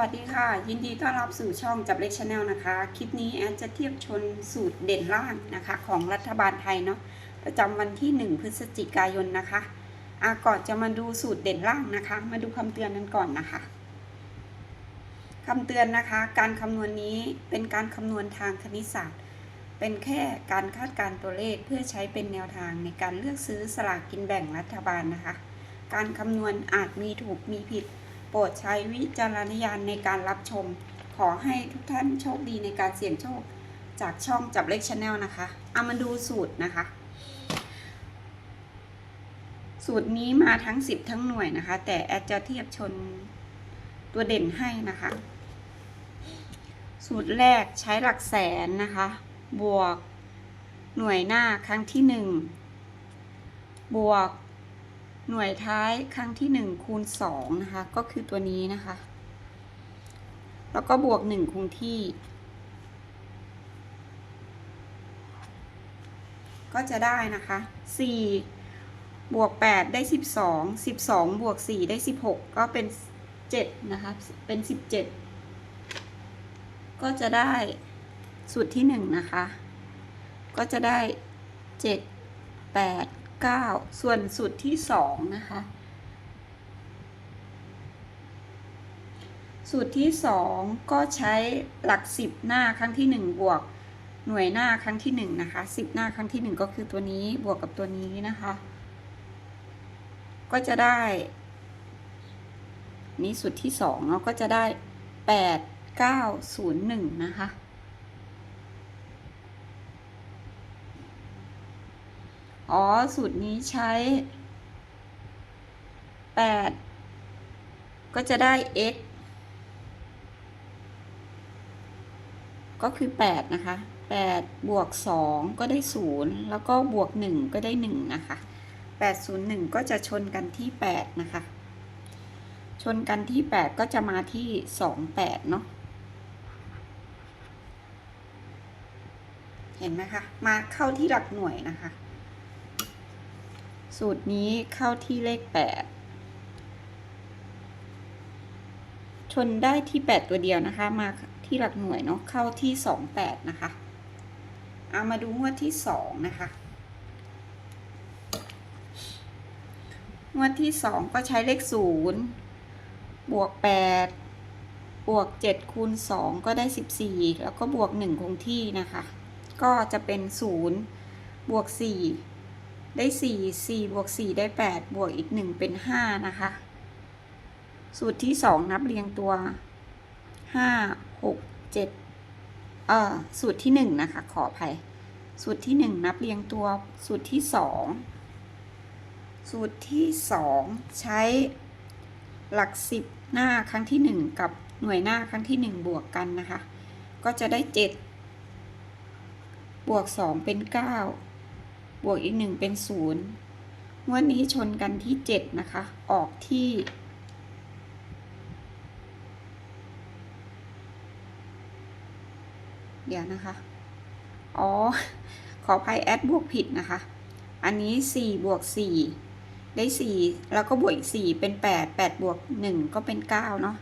วัสดีค่ะ ยินดีต้อนรับสู่ช่องจับเล็กชาแนลนะคะ คลิปนี้แอดจะเทียบชนสูตรเด่นล่างนะคะ ของรัฐบาลไทยเนาะประจำวันที่ 1 พฤศจิกายนนะคะอาก่อนจะมาดูสูตรเด่นล่างนะคะ มาดูคำเตือนกันก่อนนะคะคำเตือนนะคะ การคำนวณนี้เป็นการคำนวณทางคณิตศาสตร์ เป็นแค่การคาดการ์ตัวเลขเพื่อใช้เป็นแนวทางในการเลือกซื้อสลากกินแบ่งรัฐบาลนะคะ การคำนวณอาจมีถูกมีผิด โปรดใช้วิจารณญาณในการรับชม ขอให้ทุกท่านโชคดีในการเสี่ยงโชค จากช่องจับเลขชาแนลนะคะเอามาดูสูตรนะคะ สูตรนี้มาทั้ง 10 ทั้งหน่วยนะคะ แต่แอดจะเทียบชนตัวเด่นให้นะคะ สูตรแรกใช้หลักแสนนะคะ บวกหน่วยหน้าครั้งที่ 1 บวก หน่วยท้ายครั้งที่ 1 คูณ2นะคะ ก็คือตัวนี้นะคะ แล้วก็บวก 1 คงที่ ก็จะได้นะคะ 4 บวก 8 ได้ 12 12 บวก 4 ได้ 16 ก็เป็น 7 นะคะ เป็น 17 ก็จะได้สูตรที่ 1 นะคะ ก็จะได้ 7 8 9 ส่วนสูตรที่ 2 นะคะ สูตรที่ 2 ก็ใช้หลัก 10 หน้าครั้งที่ 1 บวกหน่วยหน้าครั้งที่ 1 นะคะ 10 หน้าครั้งที่ 1 ก็คือตัวนี้บวกกับตัวนี้นะคะ ก็จะได้ นี่สูตรที่2เนาะก็จะได้ 8 9 0 1 นะคะ อ๋อ สูตรนี้ใช้ 8 ก็จะได้ x ก็คือ 8 นะคะ 8 บวก 2 ก็ได้ 0 แล้วก็บวก 1 ก็ได้ 1 นะคะ 801 ก็จะชนกันที่ 8 นะคะ ชนกันที่ 8 ก็จะมาที่ 28 เนาะเห็นไหมคะ มาเข้าที่หลักหน่วยนะคะ สูตรนี้เข้าที่เลข 8 ชนได้ที่ 8 ตัวเดียวนะคะ มาที่หลักหน่วยเนาะเข้าที่ 28 นะคะ เอามาดูงวดที่ 2 นะคะงวดที่ 2 ก็ใช้เลข 0 บวก 8 บวก 7 คูณ 2 ก็ได้ 14 แล้วก็บวก 1 คงที่นะคะ ก็จะเป็น 0 บวก 4 ได้สี่สี่บวกสี่ได้แปดบวกอีกหนึ่งเป็นห้านะคะ สูตรที่สองนับเรียงตัวห้าหกเจ็ดเอ่อสูตรที่หนึ่งนะคะ ขออภัย สูตรที่หนึ่งนับเรียงตัว สูตรที่สองสูตรที่สองใช้หลักสิบหน้าครั้งที่หนึ่งกับหน่วยหน้าครั้งที่หนึ่งบวกกันนะคะ ก็จะได้เจ็ดบวกสองเป็นเก้า บวกอีกหนึ่งเป็นศูนย์งวดนี้ชนกันที่เจ็ดนะคะ ออกที่ เดี๋ยวนะคะ อ๋อ ขออภัยแอดบวกผิดนะคะ อันนี้สี่บวกสี่ได้สี่แล้วก็บวกอีกสี่เป็นแปดแปดบวกหนึ่งก็เป็นเก้าเนาะ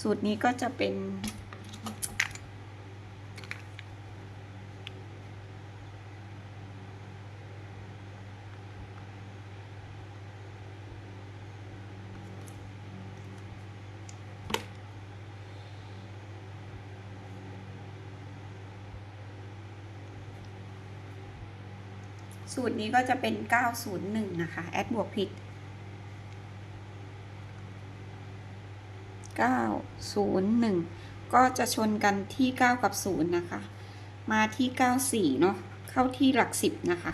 สูตรนี้ก็จะเป็น สูตรนี้ก็จะเป็น 901 นะคะ แอดบวกผิด 901 ก็จะชนกันที่ 9 กับ 0 นะคะ มาที่ 94 เนาะ เข้าที่หลัก 10 นะคะ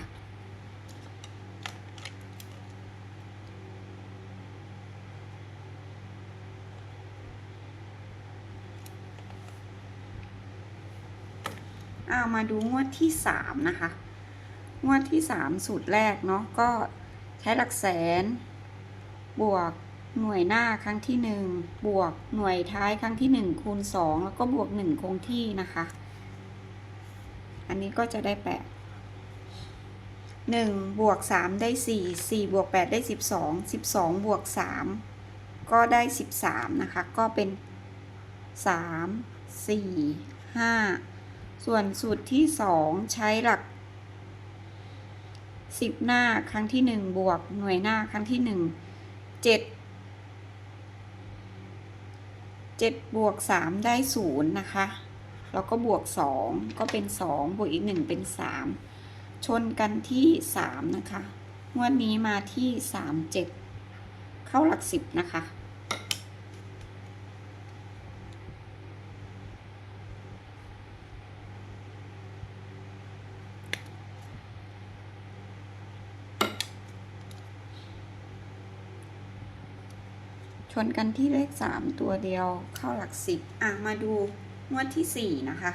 เอามาดูงวดที่ 3 นะคะ งวดที่ 3 สูตรแรกเนาะก็ใช้หลักแสน บวกหน่วยหน้าครั้งที่ 1 บวกหน่วยท้ายครั้งที่ 1 คูณ 2 แล้วก็บวก 1 คงที่นะคะ อันนี้ก็จะได้ 8 1 บวก 3 ได้ 4 4 บวก 8 ได้ 12 12 บวก 3 ก็ได้ 13 นะคะ ก็เป็นสามสี่ห้าส่วนสูตรที่สองใช้หลัก สิบหน้าครั้งที่หนึ่งบวกหน่วยหน้าครั้งที่หนึ่งเจ็ดเจ็ดบวกสามได้ศูนย์นะคะแล้วก็บวกสองก็เป็นสองบวกอีกหนึ่งเป็นสามชนกันที่สามนะคะงวดนี้มาที่สามเจ็ดเข้าหลักสิบนะคะ ชนกันที่เลขสามตัวเดียวเข้าหลักสิบอะ มาดูงวดที่สี่นะคะ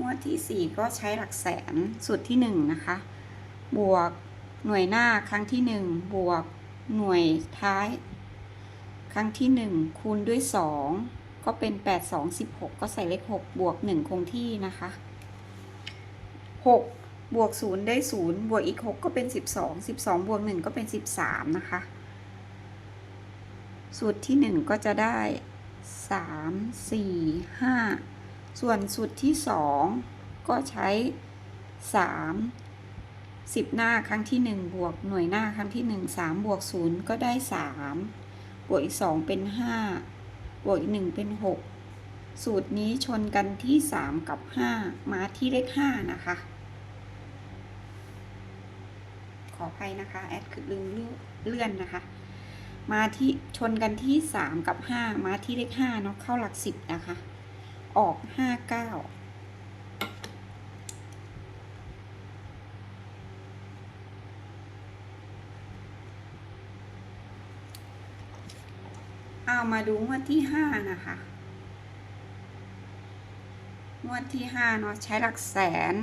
งวดที่สี่ก็ใช้หลักแสนสูตรที่หนึ่งนะคะ บวกหน่วยหน้าครั้งที่หนึ่งบวกหน่วยท้าย ครั้งที่หนึ่งคูณด้วยสองก็เป็นแปดสองสิบหกก็ใส่เลขหกบวกหนึ่งคงที่นะคะหกบวกศูนย์ได้ศูนย์บวกอีกหกก็เป็นสิบสองสิบสองบวกหนึ่งก็เป็นสิบสามนะคะ สูตรที่หนึ่งก็จะได้สามสี่ห้าส่วนสูตรที่สองก็ใช้สามสิบหน้าครั้งที่หนึ่งบวกหน่วยหน้าครั้งที่หนึ่งสามบวกศูนย์ก็ได้สามบวกอีกสองเป็นห้าบวกอีกหนึ่งเป็นหกสูตรนี้ชนกันที่สามกับห้ามาที่เลขห้านะคะ ขออภัยนะคะ แอดคือลืมเลื่อนนะคะ มาที่ชนกันที่สามกับห้ามาที่เลขห้าเนาะเข้าหลักสิบนะคะ ออกห้าเก้าเอามาดูงวดที่ห้านะคะ งวดที่ห้าเนาะใช้หลักแสน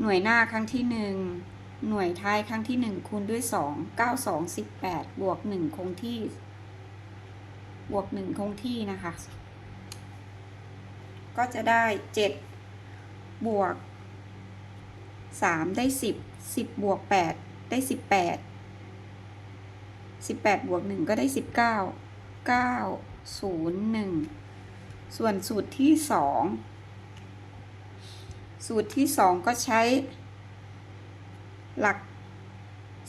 หน่วยหน้าครั้งที่หนึ่ง หน่วยท้ายครั้งที่หนึ่งคูณด้วยสองเก้าสองสิบแปดบวกหนึ่งคงที่ บวกหนึ่งคงที่นะคะ ก็จะได้เจ็ดบวกสามได้สิบสิบบวกแปดได้สิบแปดสิบแปดบวกหนึ่งก็ได้สิบเก้าเก้าศูนย์หนึ่งส่วนสูตรที่สองสูตรที่สองก็ใช้ หลัก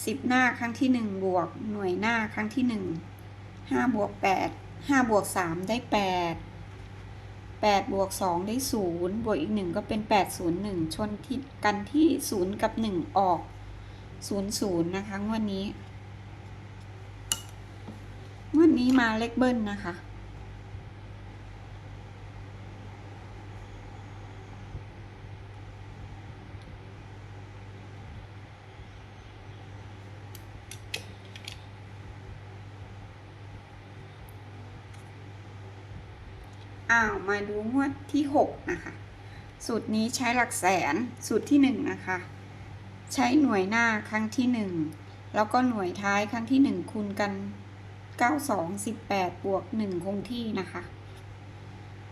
สิบหน้าครั้งที่หนึ่งบวก หน่วยหน้าครั้งที่หนึ่งห้าบวกแปดห้าบวกสามได้แปดแปดบวกสองได้ศูนย์บวกอีกหนึ่งก็เป็นแปดศูนย์หนึ่งชนที่กันที่ศูนย์กับหนึ่งออกศูนย์ศูนย์นะคะงวดนี้งวดนี้มาเลขเบิ้ลนะคะ อ้าวมาดูงวดที่หกนะคะ สูตรนี้ใช้หลักแสนสูตรที่หนึ่งนะคะ ใช้หน่วยหน้าครั้งที่หนึ่งแล้วก็หน่วยท้ายครั้งที่หนึ่งคูณกันเก้าสองสิบแปดบวกหนึ่งคงที่นะคะ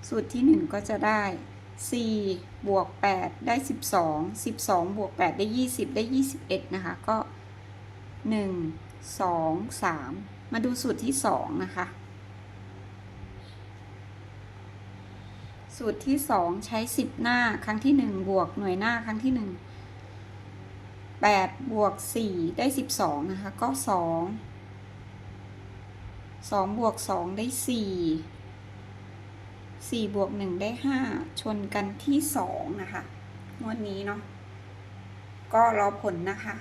สูตรที่หนึ่งก็จะได้สี่บวกแปดได้สิบสองสิบสองบวกแปดได้ยี่สิบได้ยี่สิบเอ็ดนะคะ ก็หนึ่งสองสามมาดูสูตรที่สองนะคะ สูตรที่สองใช้สิบหน้าครั้งที่หนึ่งบวกหน่วยหน้าครั้งที่หนึ่งแปดบวกสี่ได้สิบสองนะคะก็สองสองบวกสองได้สี่สี่บวกหนึ่งได้ห้าชนกันที่สองนะคะงวดนี้เนาะก็รอผลนะคะ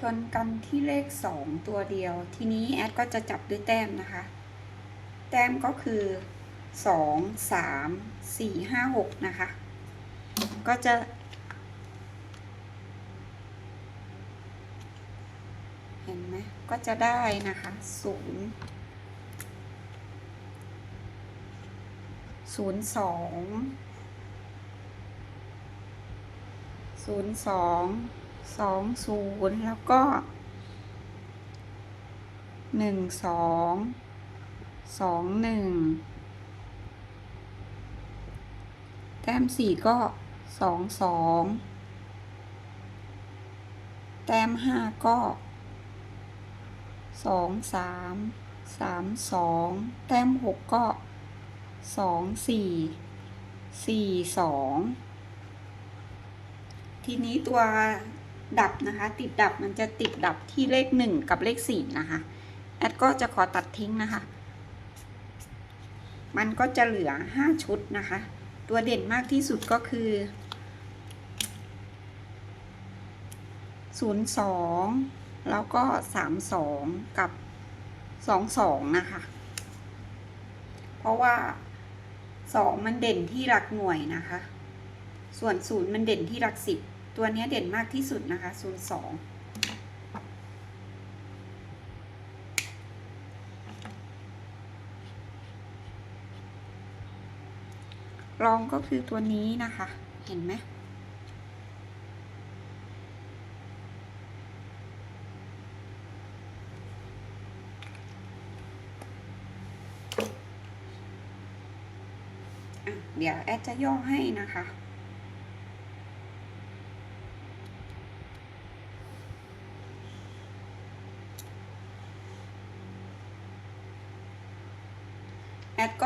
ชนกันที่เลขสองตัวเดียว ทีนี้แอดก็จะจับด้วยแต้มนะคะ แต้มก็คือสองสามสี่ห้าหกนะคะ ก็จะ เห็นไหมก็จะได้นะคะศูนย์ศูนย์ สองศูนย์แล้วก็หนึ่งสองสองหนึ่งแต้มสี่ก็สองสองแต้มห้าก็สองสามสามสองแต้มหกก็สองสี่สี่สองทีนี้ตัว ดับนะคะ ติดดับมันจะติดดับที่เลขหนึ่งกับเลขสี่นะคะ แอดก็จะขอตัดทิ้งนะคะ มันก็จะเหลือห้าชุดนะคะ ตัวเด่นมากที่สุดก็คือศูนย์สองแล้วก็สามสองกับสองสองนะคะ เพราะว่าสองมันเด่นที่หลักหน่วยนะคะ ส่วนศูนย์มันเด่นที่หลักสิบ ตัวนี้เด่นมากที่สุดนะคะศูนย์สองรองก็คือตัวนี้นะคะ เห็นไหมเดี๋ยวแอดจะย่อให้นะคะ แอดก็